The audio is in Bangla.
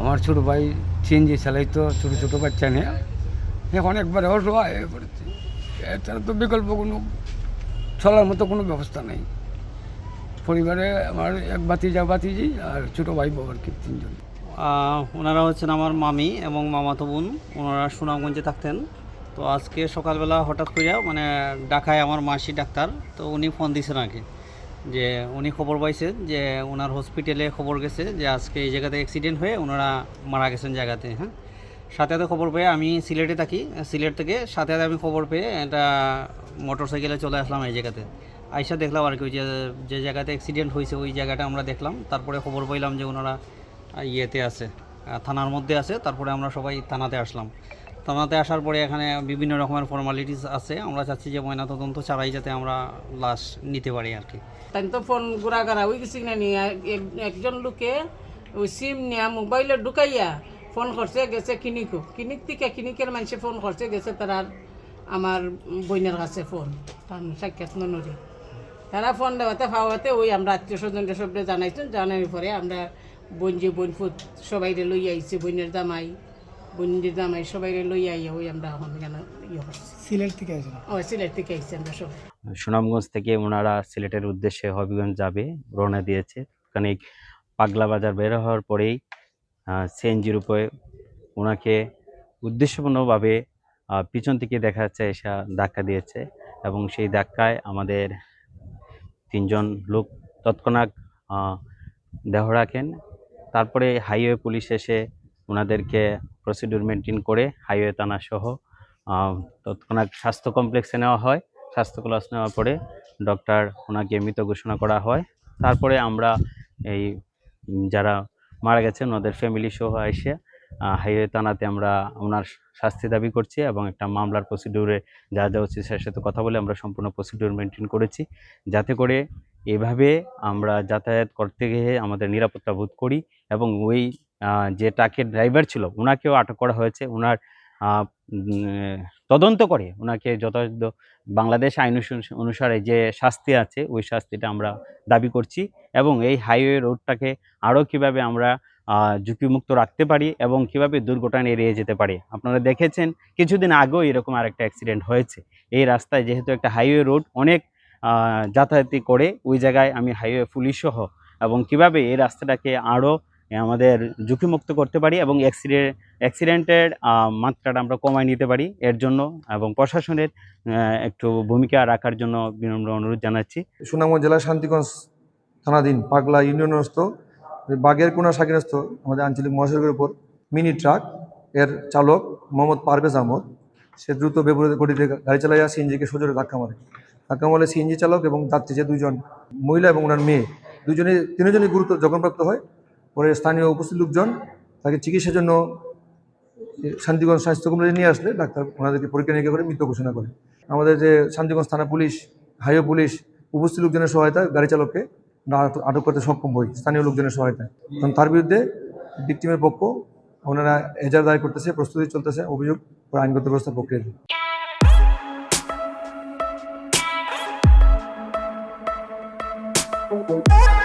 আমার ছোট ভাই সিএনজি চালাইতো, ছোটো ছোটো বাচ্চা নিয়ে। এখন একবারে অসহায় হয়ে পড়েছে। এছাড়া তো বিকল্প কোনো, চলার মতো কোনো ব্যবস্থা নেই। পরিবারে আমার এক বাতিজা বাতিজি আর ছোটো ভাই বাবার কি তিনজন। ওনারা হচ্ছেন আমার মামি এবং মামাতো বোন। ওনারা সুনামগঞ্জে থাকতেন। তো আজকে সকালবেলা হঠাৎ করে মানে ডাকায় আমার মাসি ডাক্তার, তো উনি ফোন দিয়েছেন আর কি যে উনি খবর পাইছেন যে ওনার হসপিটালে খবর গেছে যে আজকে এই জায়গাতে অ্যাক্সিডেন্ট হয়ে ওনারা মারা গেছেন জায়গাতে হ্যাঁ? সাথে সাথে খবর পেয়ে আমি সিলেটে থাকি, সিলেট থেকে সাথে সাথে আমি খবর পেয়ে একটা মোটর সাইকেলে চলে আসলাম এই জায়গাতে। আইসা দেখলাম আর কি, ওই যে যে জায়গাতে অ্যাক্সিডেন্ট হয়েছে ওই জায়গাটা আমরা দেখলাম, তারপরে খবর পাইলাম যে ওনারা ইয়েতে আছে থানার মধ্যে আছে, তারপরে আমরা সবাই থানাতে আসলাম। থানাতে আসার পরে এখানে বিভিন্ন রকমের ফর্মালিটিস আছে। আমরা চাচ্ছি যে ময়নাতদন্ত ছাড়াই যাতে আমরা লাশ নিতে পারি আর কি। তাই তো ফোন ঘুরা করা ওই কিছু না নিয়ে এক- একজন লোকে ওই সিম নিয়ে মোবাইলে ঢুকাইয়া ফোন করছে, গেছে কিনিকো। কিনিক থেকে কিনিকের মানুষে ফোন করছে, গেছে তারা আমার বইনের কাছে ফোন। তার সাক্ষাৎ তারা ফোন দেওয়াতে পাওয়াতে ওই আমরা আত্মীয় স্বজনদের সবটা জানাইছেন জানার পরে আমরা বোন যে বোন ফুট সবাইরে লই আইছে, বোনের দামাই বোনের দামাই সবাইরে লই আইয়া ওই আমরা এখন কেন ইয়ে করছি। সিলেট থেকে আসলাম ও সিলেট থেকে আইছি আমরা সবাই। সুনামগঞ্জ থেকে ওনারা সিলেটের উদ্দেশ্যে হবিগঞ্জ যাবে রওনা দিয়েছে। কারণ পাগলা বাজার বের হওয়ার পরেই সিএনজির উপরে ওনাকে উদ্দেশ্যপূর্ণভাবে পিছন থেকে দেখা যাচ্ছে এসে ধাক্কা দিয়েছে এবং সেই ধাক্কায় আমাদের তিনজন লোক তৎক্ষণাৎ দেহ রাখেন। তারপরে হাইওয়ে পুলিশ এসে ওনাদেরকে প্রসিডিউর মেনটেন করে হাইওয়ে থানা সহ তৎক্ষণাৎ স্বাস্থ্য কমপ্লেক্সে নেওয়া হয়। স্বাস্থ্য ক্লাস নেওয়ার পরে ডক্টর ওনাকে মৃত ঘোষণা করা হয়। তারপরে আমরা এই যারা মারা গেছেন ওনাদের ফ্যামিলি সহ এসে হাইওয়ে থানাতে আমরা ওনার শাস্তি দাবি করছি এবং একটা মামলার প্রসিডিউরে যা যা উচিত সেটার সাথে কথা বলে আমরা সম্পূর্ণ প্রসিডিউর মেনটেন করেছি। যাতে করে এভাবে আমরা যাতায়াত করতে গিয়ে আমাদের নিরাপত্তা বোধ করি এবং ওই যে ট্রাকের ড্রাইভার ছিল ওনাকেও আটক করা হয়েছে। ওনার তদন্ত করে ওনাকে যথাযথ বাংলাদেশ আইন অনুসারে যে শাস্তি আছে, ওই শাস্তিটা আমরা দাবি করছি এবং এই হাইওয়ে রোডটাকে আরও কীভাবে আমরা ঝুঁকিমুক্ত রাখতে পারি এবং কীভাবে দুর্ঘটনা এড়িয়ে যেতে পারি। আপনারা দেখেছেন, কিছুদিন আগেও এরকম আরেকটা অ্যাক্সিডেন্ট হয়েছে। এই রাস্তায় যেহেতু একটা হাইওয়ে রোড, অনেক যাতায়াতি করে ওই জায়গায় আমি হাইওয়ে পুলিশ সহ এবং কীভাবে এই রাস্তাটাকে আরও আমাদের ঝুঁকিমুক্ত করতে পারি এবং অ্যাক্সিডেন্ট অ্যাক্সিডেন্টের মাত্রাটা আমরা কমায় নিতে পারি এর জন্য এবং প্রশাসনের একটু ভূমিকা রাখার জন্য বিনম্র অনুরোধ জানাচ্ছি। সুনামগঞ্জ জেলার শান্তিগঞ্জ থানাধীন পাগলা ইউনিয়নস্থ বাগের কোনা সাকিরস্থ আমাদের আঞ্চলিক মহাসড়কের উপর মিনি ট্রাক এর চালক মোহাম্মদ পারভেজ আহমদ, সে দ্রুত বিপরীত গতিতে গাড়ি চালাইয়া সিএনজিকে সজোরে ধাক্কা মারে। ধাক্কা মারলে সিএনজি চালক এবং যাত্রী যে দুজন মহিলা এবং ওনার মেয়ে দুজনেই তিনজনই গুরুতর জখমপ্রাপ্ত হয়। পরে স্থানীয় উপস্থিত লোকজন তাকে চিকিৎসার জন্য শান্তিগঞ্জ স্বাস্থ্য নিয়ে আসলে ডাক্তার ওনাদেরকে পরীক্ষা নিরীক্ষা করে মৃত্যু ঘোষণা করে আমাদের যে শান্তিগঞ্জ থানা পুলিশ হাইওয়ে পুলিশ উপস্থিত লোকজনের সহায়তা গাড়ি চালককে আটক করতে সক্ষম হয় স্থানীয় লোকজনের সহায়তায় কারণ তার বিরুদ্ধে ভিক্টিমের পক্ষ ওনারা এজার দায় করতেছে প্রস্তুতি চলতেছে অভিযোগ আইনগত ব্যবস্থা প্রক্রিয়া Oh, oh, oh.